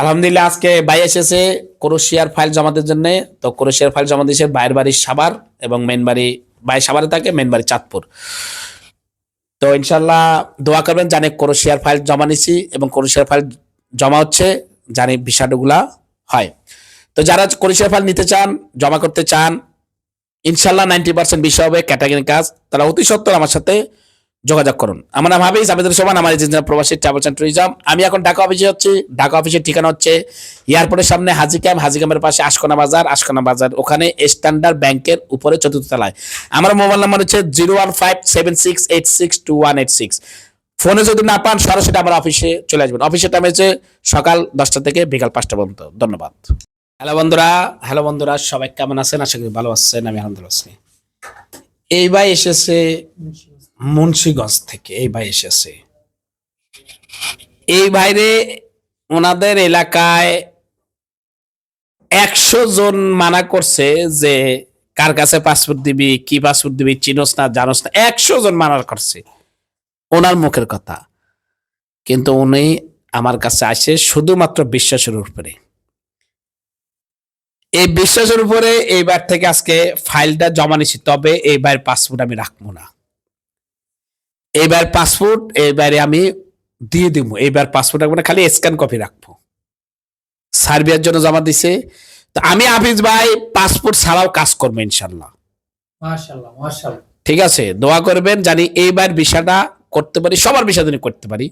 আলহামদুলিল্লাহ, আজকে ভাই এসেছে ক্রোশিয়ার ফাইল জমাতে জন্য। তো ক্রোশিয়ার ফাইল জমা দিয়েছে বাইরের বাড়ি সাবার এবং মেন বাড়ি, ভাই সাবারে থাকে মেন বাড়ি চাঁদপুর। তো ইনশাল্লাহ দোয়া করবেন, জানে ক্রোশিয়ার ফাইল জমা নিছি এবং ক্রোশিয়ার ফাইল জমা হচ্ছে, জানি বিষয়গুলা হয়। তো যারা ক্রোশিয়ার ফাইল নিতে চান, জমা করতে চান ইনশাল্লাহ নাইনটি পার্সেন্ট বিষয় হবে ক্যাটাগরি কাজ। তারা অতি সত্তর আমার সাথে যোগাযোগ করুন। আমার নাম হাবিজ আবেদন সমান আমার এজেন্সি প্রবাসী ট্রাভেল অ্যান্ড ট্যুরিজম আমি এখন ঢাকা অফিসে হচ্ছি। ঢাকা অফিসের ঠিকানা হচ্ছে এয়ারপোর্টের সামনে হাজি ক্যাম্প, হাজি ক্যাম্পের পাশে আশকোনা বাজার। আশকোনা বাজার ওখানে স্ট্যান্ডার্ড ব্যাংকের উপরে চতুর্থ তলায়। আমার মোবাইল নাম্বার হচ্ছে zero one five seven six eight six two one eight six ফোনে যদি না পান, সরাসরি আমার অফিসে চলে আসবেন। অফিসের টাইম হচ্ছে সকাল দশটা থেকে বিকাল পাঁচটা পর্যন্ত। ধন্যবাদ। হ্যালো বন্ধুরা হ্যালো বন্ধুরা, সবাই কেমন আছেন? আশা করি ভালো আছেন, আমি আলহামদুলিল্লাহ আছি। এই ভাই এসেছে মুন্সিগঞ্জ থেকে এই ভাই এসেছে। এই বাইরে ওনাদের এলাকায় একশো জন মানা করছে যে, কার কাছে পাসপোর্ট দিবি, কি পাসপোর্ট দিবি, চিনোস না, জানোস না, একশো জন মানা করছে। ওনার মুখের কথা। কিন্তু উনি আমার কাছে আসে শুধুমাত্র বিশ্বাসের উপরে। এই বিশ্বাসের উপরে এইবার থেকে আজকে ফাইলটা জমা নিছি, তবে এইবার পাসপোর্ট আমি রাখব না। এইবার পাসপোর্ট এইবারে আমি দিয়ে দিব এইবার পাসপোর্ট রাখব না খালি স্ক্যান কপি রাখব। সার্বিয়ার জন্য জমা দিছে। তো আমি হাফিজ ভাই পাসপোর্ট ছাড়াও কাজ করব ইনশাল্লাহ ঠিক আছে দোয়া করবেন জানি এইবার বিষয়টা করতে পারি সবার বিষয় করতে পারি।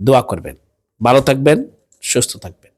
দোয়া করবেন। ভালো থাকবেন সুস্থ থাকবেন।